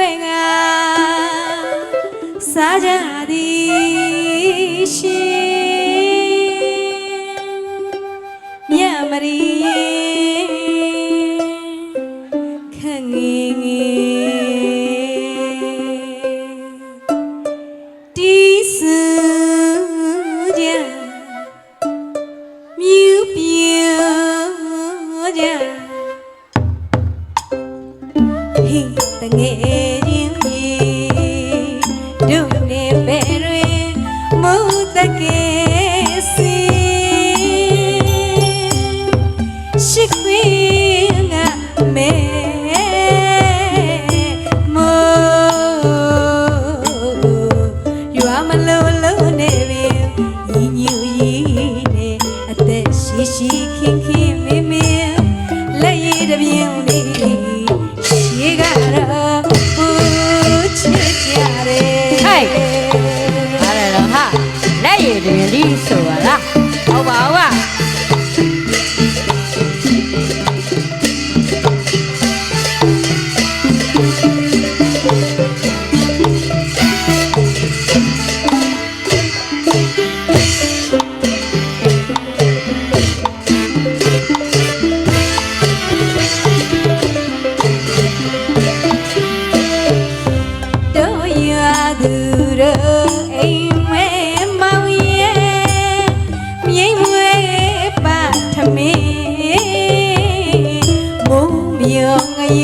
ဖွဲ့ကစားကြသည်ရှင် ရှိခင်ခင်မေမေလက်ရည်တပြင်းလေး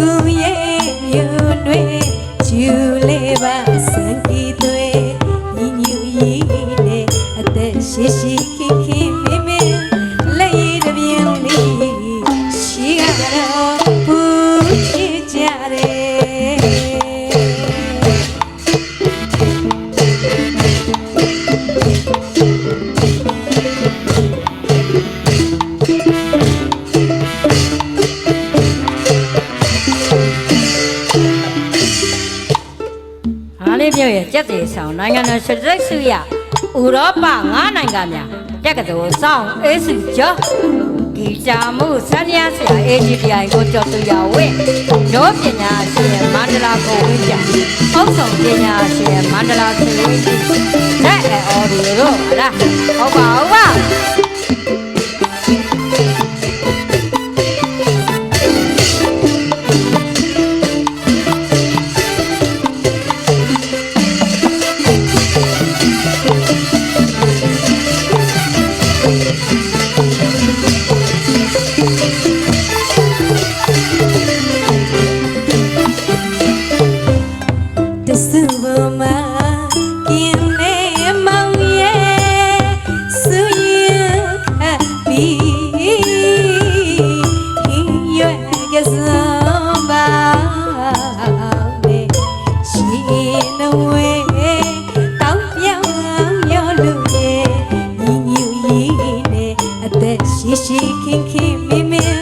We. လေးမြို့ရဲ့ကြက်သေးဆောင်နိုင်ငံတော်စစ်တိုက်စုရဥရောပ၅နိုင်ငံများတက်ကတော်ဆောင်အေးစုကျော်ဂီတာမှုစံရဆရာ AGPI ကိုကျော်သူရဝင်းရောပညာရှင်မန္တလာကိုဝင်းကြအောက်ဆောင်ပညာရှင်မန္တလာကိုဝင်းကြလက်အော်ဒီရောလားဟုတ်ပါဟုတ်ပါ She she keep me me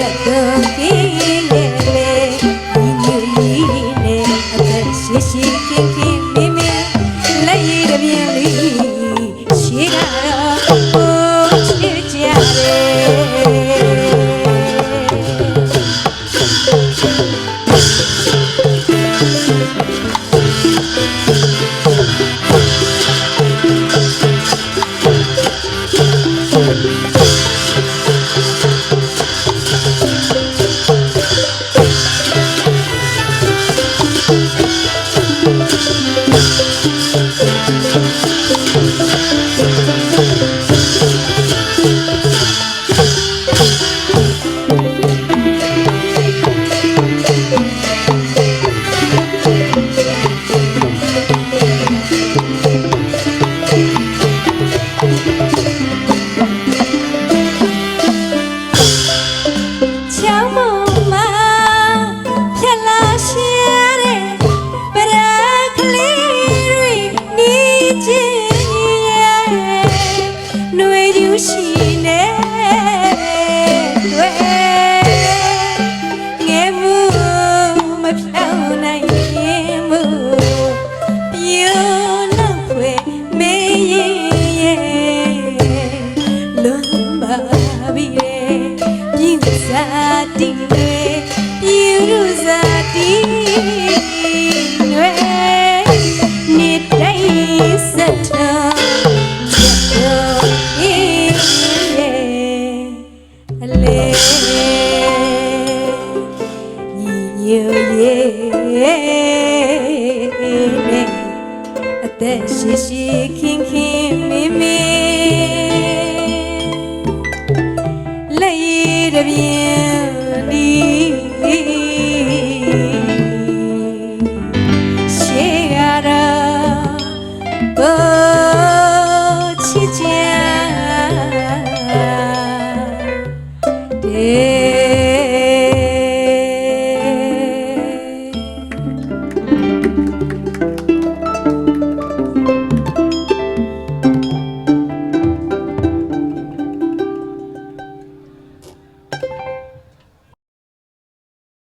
ချက် ဤတပြင်းဒီ